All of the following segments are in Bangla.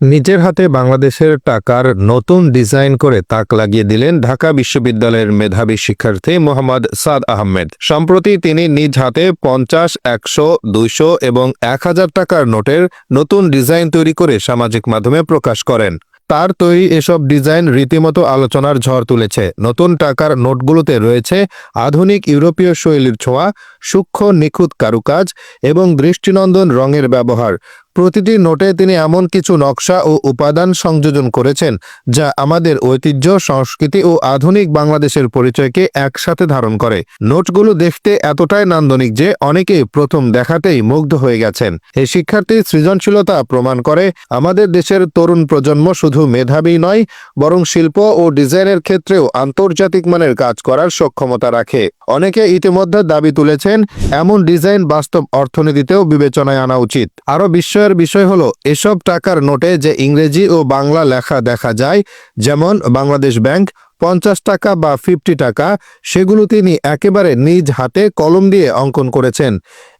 নিজের হাতে বাংলাদেশের টাকার নতুন ডিজাইন করে তাক লাগিয়ে দিলেন ঢাকা বিশ্ববিদ্যালয়ের মেধাবী শিক্ষার্থী মোহাম্মদ সাদ আহমেদ। সম্প্রতি তিনি নিজ হাতে পঞ্চাশ, একশো, দুইশো এবং এক হাজার টাকার নোটের নতুন ডিজাইন তৈরি করে সামাজিক মাধ্যমে প্রকাশ করেন। তার তৈরি এসব ডিজাইন রীতিমতো আলোচনার ঝড় তুলেছে। নতুন টাকার নোটগুলোতে রয়েছে আধুনিক ইউরোপীয় শৈলীর ছোঁয়া, সূক্ষ্ম নিখুঁত কারুকাজ এবং দৃষ্টিনন্দন রঙের ব্যবহার। প্রতিটি নোটে তিনি এমন কিছু নকশা ও উপাদান সংযোজন করেছেন, যা আমাদের ঐতিহ্য, সংস্কৃতি ও আধুনিক বাংলাদেশের পরিচয়কে একসাথে ধারণ করে। নোটগুলো দেখতে এতটাই নান্দনিক যে অনেকেই প্রথম দেখাতেই মুগ্ধ হয়ে গেছেন। এই শিক্ষার্থীর সৃজনশীলতা প্রমাণ করে, আমাদের দেশের তরুণ প্রজন্ম শুধু মেধাবী নয়, বরং শিল্প ও ডিজাইনের ক্ষেত্রেও আন্তর্জাতিক মানের কাজ করার সক্ষমতা রাখে। অনেকে ইতিমধ্যে দাবি তুলেছেন এমন ডিজাইন বাস্তব অর্থনীতিতেও বিবেচনায় আনা উচিত। আরও বিস্ময়ের বিষয় হলো, এসব টাকার নোটে যে ইংরেজি ও বাংলা লেখা দেখা যায়, যেমন বাংলাদেশ ব্যাংক, পঞ্চাশ টাকা বা ফিফটি টাকা, সেগুলো তিনি একেবারে নিজ হাতে কলম দিয়ে অঙ্কন করেছেন।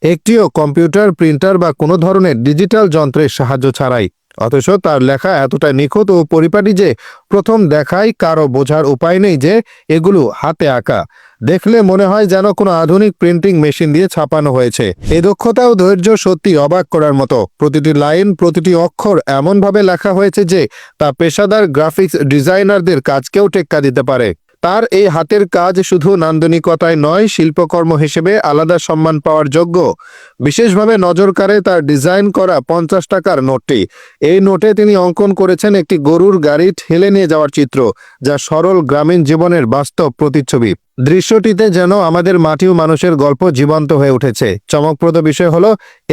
একটিও কম্পিউটার, প্রিন্টার বা কোনো ধরনের ডিজিটাল যন্ত্রের সাহায্য ছাড়াই। অথচ তার লেখা এতটা নিখুঁত ও পরিপাটি যে, প্রথম দেখায় কারও বোঝার উপায় নেই যে, এগুলো হাতে আঁকা। দেখলে মনে হয় যেন কোনো আধুনিক প্রিন্টিং মেশিন দিয়ে ছাপানো হয়েছে। এই দক্ষতা ও ধৈর্য, সত্যি অবাক করার মতো। প্রতিটি লাইন প্রতিটি অক্ষর এমনভাবে লেখা হয়েছে যে তা পেশাদার গ্রাফিক্স ডিজাইনারদের কাজকেও টেক্কা দিতে পারে। তার এই হাতের কাজ শুধু নান্দনিকতায় নয়, শিল্পকর্ম হিসেবে আলাদা সম্মান পাওয়ার যোগ্য। বিশেষভাবে নজর কাড়ে তার ডিজাইন করা পঞ্চাশ টাকার নোটটি। এই নোটে তিনি অঙ্কন করেছেন একটি গরুর গাড়ি ঠেলে নিয়ে যাওয়ার চিত্র, যা সরল গ্রামীণ জীবনের বাস্তব প্রতিচ্ছবি। দৃশ্যটিতে যেন আমাদের মাটি ও মানুষের গল্প জীবন্ত হয়ে উঠেছে। চমকপ্রদ বিষয় হল,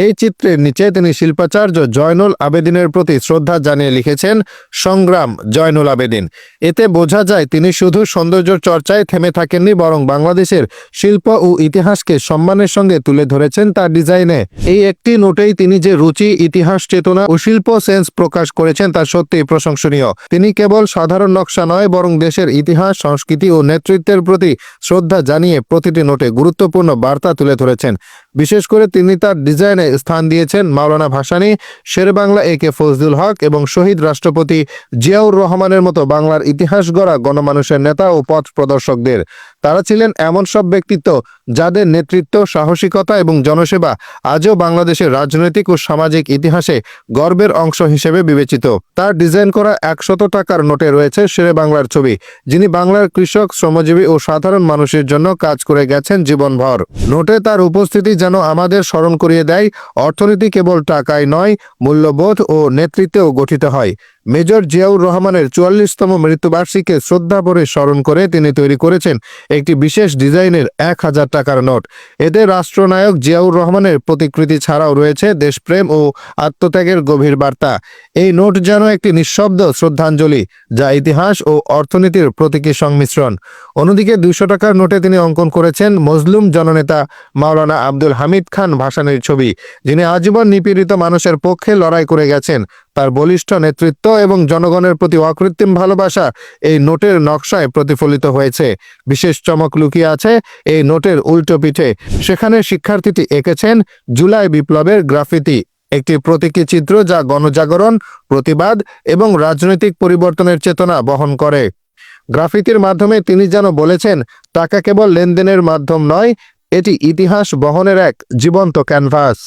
এই চিত্রের নিচে তিনি শিল্পাচার্য জয়নুল আবেদিনের প্রতি শ্রদ্ধা জানিয়ে লিখেছেন, সংগ্রাম, জয়নুল আবেদিন। এতে বোঝা যায় তিনি শুধু সৌন্দর্য চর্চায় থেমে থাকেননি, বরং বাংলাদেশের শিল্প ও ইতিহাসকে সম্মানের সঙ্গে তুলে ধরেছেন তার ডিজাইনে। এই একটি নোটেই তিনি যে রুচি, ইতিহাস, চেতনা ও শিল্প সেন্স প্রকাশ করেছেন তা সত্যিই প্রশংসনীয়। তিনি কেবল সাধারণ নকশা নয়, বরং দেশের ইতিহাস, সংস্কৃতি ও নেতৃত্বের প্রতি শ্রদ্ধা জানিয়ে প্রতিটি নোটে গুরুত্বপূর্ণ বার্তা তুলে ধরেছেন। বিশেষ করে তিনি তার ডিজাইনে স্থান দিয়েছেন মাওলানা ভাসানী শেরবাংলা এ কে ফজলুল হক এবং শহীদ রাষ্ট্রপতি জিয়াউর রহমানের মতো বাংলার ইতিহাস গড়া গণমানুষের নেতা ও পথ প্রদর্শকদের। তারা ছিলেন এমন সব ব্যক্তিত্ব যাদের নেতৃত্ব, সাহসিকতা এবং জনসেবা আজও বাংলাদেশের রাজনৈতিক ও সামাজিক ইতিহাসে গর্বের অংশ হিসেবে বিবেচিত। তার ডিজাইন করা একশত টাকার নোটে রয়েছে শেরে বাংলার ছবি, যিনি বাংলার কৃষক, শ্রমজীবী ও সাধারণ মানুষের জন্য কাজ করে গেছেন জীবনভর। নোটে তার উপস্থিতি যেন আমাদের স্মরণ করিয়ে দেয়, অর্থনীতি কেবল টাকায় নয়, মূল্যবোধ ও নেতৃত্বেও গঠিত হয়। মেজর জিয়াউর রহমানের চুয়াল্লিশতম মৃত্যুবার্ষিকীকে শ্রদ্ধা ভরে স্মরণ করে তিনি তৈরি করেছেন একটি বিশেষ ডিজাইনের এক হাজার টাকার নোট। এতে রাষ্ট্রনায়ক জিয়াউর রহমানের প্রতিকৃতি ছাড়াও রয়েছে দেশপ্রেম ও আত্মত্যাগের গভীর বার্তা। এই নোট যেন একটি নিঃশব্দ শ্রদ্ধাঞ্জলি, যা ইতিহাস ও অর্থনীতির প্রতীকী সংমিশ্রণ। অন্যদিকে দুইশো টাকার নোটে তিনি অঙ্কন করেছেন মজলুম জননেতা মাওলানা আব্দুল হামিদ খান ভাসানের ছবি, যিনি আজীবন নিপীড়িত মানুষের পক্ষে লড়াই করে গেছেন। তার বলিষ্ঠ নেতৃত্ব এবং জনগণের প্রতি অকৃত্রিম ভালোবাসা এই নোটের নকশায় প্রতিফলিত হয়েছে। বিশেষ চমক লুকিয়ে আছে এই নোটের উল্টো পিঠে। সেখানে শিক্ষার্থীটি এঁকেছেন জুলাই বিপ্লবের গ্রাফিতি, একটি প্রতীকী চিত্র যা গণজাগরণ, প্রতিবাদ এবং রাজনৈতিক পরিবর্তনের চেতনা বহন করে। গ্রাফিতির মাধ্যমে তিনি যেন বলেছেন, টাকা কেবল লেনদেনের মাধ্যম নয়, এটি ইতিহাস বহনের এক জীবন্ত ক্যানভাস।